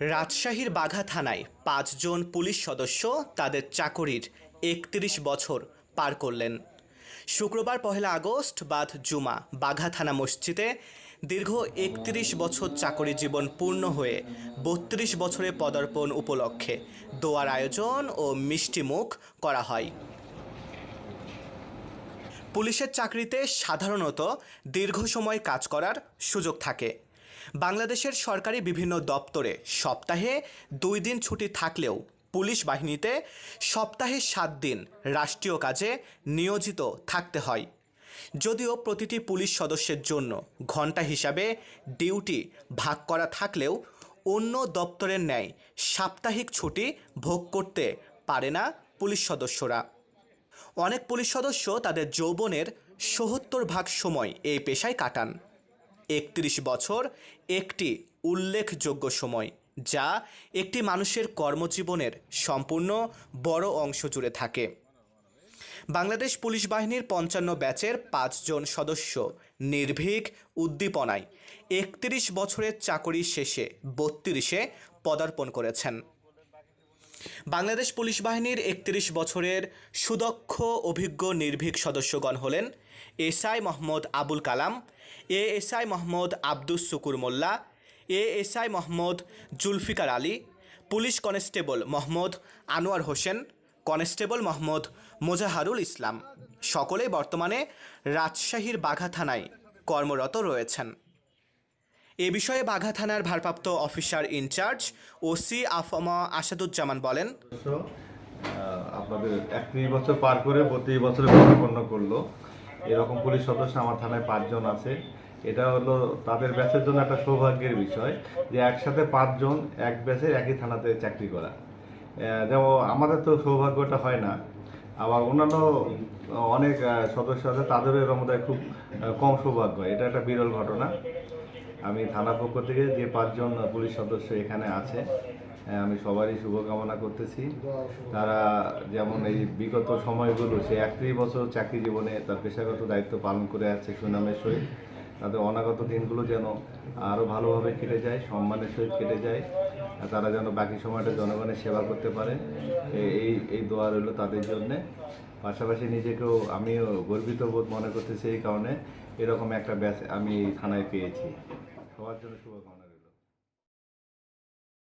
রাজশাহীর বাঘা থানায় পাঁচজন পুলিশ সদস্য তাদের চাকরির একত্রিশ বছর পার করলেন। শুক্রবার পহেলা আগস্ট বাদ জুমা বাঘা থানা মসজিদে দীর্ঘ একত্রিশ বছর চাকরি জীবন পূর্ণ হয়ে বত্রিশ বছরে পদার্পণ উপলক্ষে দোয়ার আয়োজন ও মিষ্টি মুখ করা হয়। পুলিশের চাকরিতে সাধারণত দীর্ঘ সময় কাজ করার সুযোগ থাকে। বাংলাদেশের সরকারি বিভিন্ন দপ্তরে সপ্তাহে দুই দিন ছুটি থাকলেও পুলিশ বাহিনীতে সপ্তাহে সাত দিন রাষ্ট্রীয় কাজে নিয়োজিত থাকতে হয়। যদিও প্রতিটি পুলিশ সদস্যের জন্য ঘণ্টা হিসাবে ডিউটি ভাগ করা থাকলেও অন্য দপ্তরের ন্যায় সাপ্তাহিক ছুটি ভোগ করতে পারে না পুলিশ সদস্যরা। অনেক পুলিশ সদস্য তাদের যৌবনের সত্তর ভাগ সময় এই পেশায় কাটান। একত্রিশ বছর একটি উল্লেখযোগ্য সময়, যা একটি মানুষের কর্মজীবনের সম্পূর্ণ বড় অংশ জুড়ে থাকে। বাংলাদেশ পুলিশ বাহিনীর পঞ্চান্ন ব্যাচের পাঁচজন সদস্য নির্ভীক উদ্দীপনায় একত্রিশ বছরের চাকরি শেষে বত্রিশে পদার্পণ করেছেন। বাংলাদেশ পুলিশ বাহিনীর একত্রিশ বছরের সুদক্ষ, অভিজ্ঞ, নির্ভীক সদস্যগণ হলেন এসআই মোহাম্মদ আবুল কালাম এ এসআই মোহাম্মদ আব্দুস শুকুর মোল্লা এ SI Mohammad Zulfikar Ali, police constable Mohammad Anwar Hossain, constable Mohammad Mozaharul Islam. সকলেই বর্তমানে রাজশাহীর বাঘা থানায় কর্মরত রয়েছেন। এ বিষয়ে বাঘা থানার ভারপ্রাপ্ত অফিসার ইনচার্জ ওসি আফমা আসাদুজ্জামান বলেন। আপনাদের একত্রিশ বছর পার করে বত্রিশ বছরে পরিপূর্ণ করল। এরকম পুলিশ সদস্য আমার থানায় পাঁচজন আছে। এটা হলো তাদের ব্যাচের জন্য একটা সৌভাগ্যের বিষয় যে একসাথে পাঁচজন এক ব্যাচে একই থানাতে চাকরি করা। যেমন আমাদের তো সৌভাগ্যটা হয় না। আবার অন্যান্য অনেক সদস্য আছে, তাদেরও এর মধ্যে খুব কম সৌভাগ্য। এটা একটা বিরল ঘটনা। আমি থানা পক্ষ থেকে যে পাঁচজন পুলিশ সদস্য এখানে আছে আমি সবারই শুভকামনা করতেছি। তারা যেমন এই বিগত সময়গুলো, সে একত্রিশ বছর চাকরি জীবনে তার পেশাগত দায়িত্ব পালন করে আসছে সুনামের সহিত। তাদের অনাগত দিনগুলো যেন আরও ভালোভাবে কেটে যায়, সম্মানের সহিত কেটে যায় তারা যেন বাকি সময়টা জনগণের সেবা করতে পারে। এই এই দোয়া রইল তাদের জন্যে। পাশাপাশি নিজেকেও আমিও গর্বিত বোধ মনে করতেছি এই কারণে। এরকম একটা ব্যাচ আমি থানায় পেয়েছি। 我发真的梳。